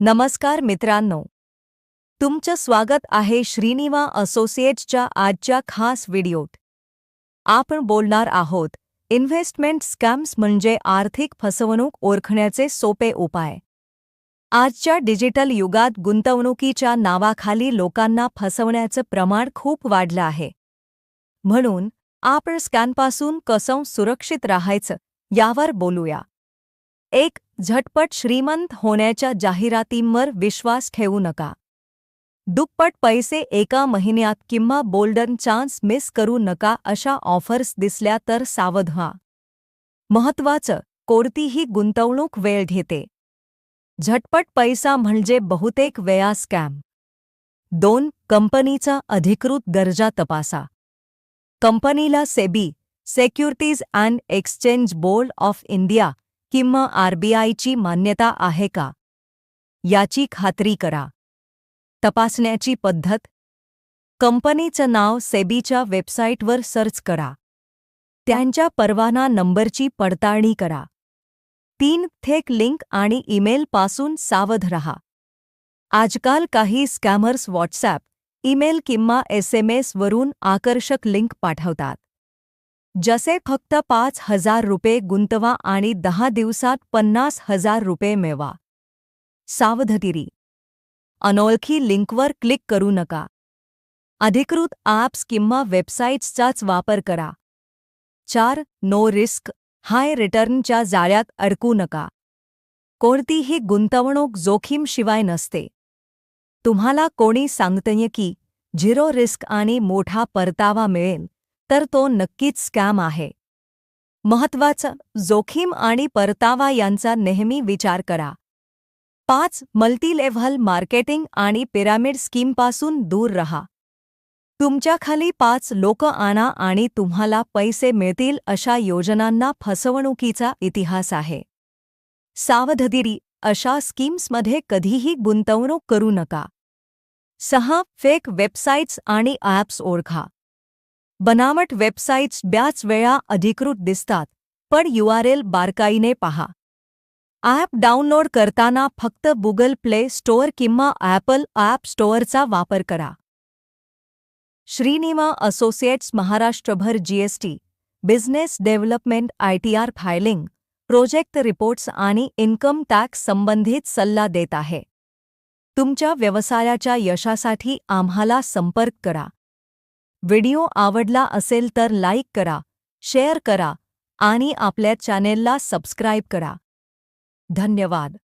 नमस्कार मित्रांनो. तुमचं स्वागत आहे श्रीनिवा असोसिएट्सच्या आजच्या खास व्हिडिओत. आपण बोलणार आहोत इन्व्हेस्टमेंट स्कॅम्स म्हणजे आर्थिक फसवणूक ओळखण्याचे सोपे उपाय. आजच्या डिजिटल युगात गुंतवणुकीच्या नावाखाली लोकांना फसवण्याचं प्रमाण खूप वाढलं आहे. म्हणून आपण स्कॅनपासून कसं सुरक्षित राहायचं यावर बोलूया. एक झटपट श्रीमंत होण्याच्या जाहिरातींवर विश्वास ठेवू नका. दुप्पट पैसे एका महिन्यात किंवा बोल्डन चान्स मिस करू नका अशा ऑफर्स दिसल्या तर सावध व्हा. महत्वाचं कोणतीही गुंतवणूक वेळ घेते. झटपट पैसा म्हणजे बहुतेक वेळा स्कॅम. दोन कंपनीचा अधिकृत दर्जा तपासा. कंपनीला SEBI Securities and Exchange Board of India किंवा आरबीआयची मान्यता आहे का? याची खात्री करा. तपासण्याची पद्धत. कंपनीचं नाव सेबीच्या वेबसाईटवर सर्च करा. त्यांच्या परवाना नंबरची पडताळणी करा. तीन थेक लिंक आणि ईमेलपासून सावध रहा. आजकाल काही स्कॅमर्स व्हॉट्सॲप ईमेल किंवा एस एम एसवरून आकर्षक लिंक पाठवतात. जसे फक्त पाच हजार रुपये गुंतवा आणि दहा दिवसात पन्नास हजार रुपये मिळवा. सावधगिरी. अनोळखी लिंकवर क्लिक करू नका. अधिकृत ॲप्स किंवा वेबसाईट्सचाच वापर करा. चार नो रिस्क हाय रिटर्नच्या जाळ्यात अडकू नका. कोणतीही गुंतवणूक जोखीमशिवाय नसते. तुम्हाला कोणी सांगतंय की झिरो रिस्क आणि मोठा परतावा मिळेल. तर तो नक्कीच स्कॅम आहे. महत्वाचं जोखीम आणि परतावा यांचा नेहमी विचार करा. पाच मल्टीलेव्हल मार्केटिंग आणि पिरामिड स्कीमपासून दूर रहा. तुमच्याखाली पाच लोक आणा आणि तुम्हाला पैसे मिळतील अशा योजनांना फसवणुकीचा इतिहास आहे. सावधगिरी अशा स्कीम्समध्ये कधीही गुंतवणूक करू नका. सहा फेक वेबसाईट्स आणि ॲप्स ओळखा. बनावट वेबसाईट्स बऱ्याच वेळा अधिकृत दिसतात पण यूआरएल बारकाईने पहा. ॲप डाउनलोड करताना फक्त गुगल प्ले स्टोअर किंवा ॲपल ॲप स्टोअरचा वापर करा. श्रीनिवा असोसिएट्स महाराष्ट्रभर GST business development ITR filing project reports आणि इन्कम टॅक्स संबंधित सल्ला देत आहे. तुमच्या व्यवसायाच्या यशासाठी आम्हाला संपर्क करा. व्हिडिओ आवडला असेल तर लाईक करा शेअर करा आणि आपल्या चॅनेलला सबस्क्राईब करा. धन्यवाद.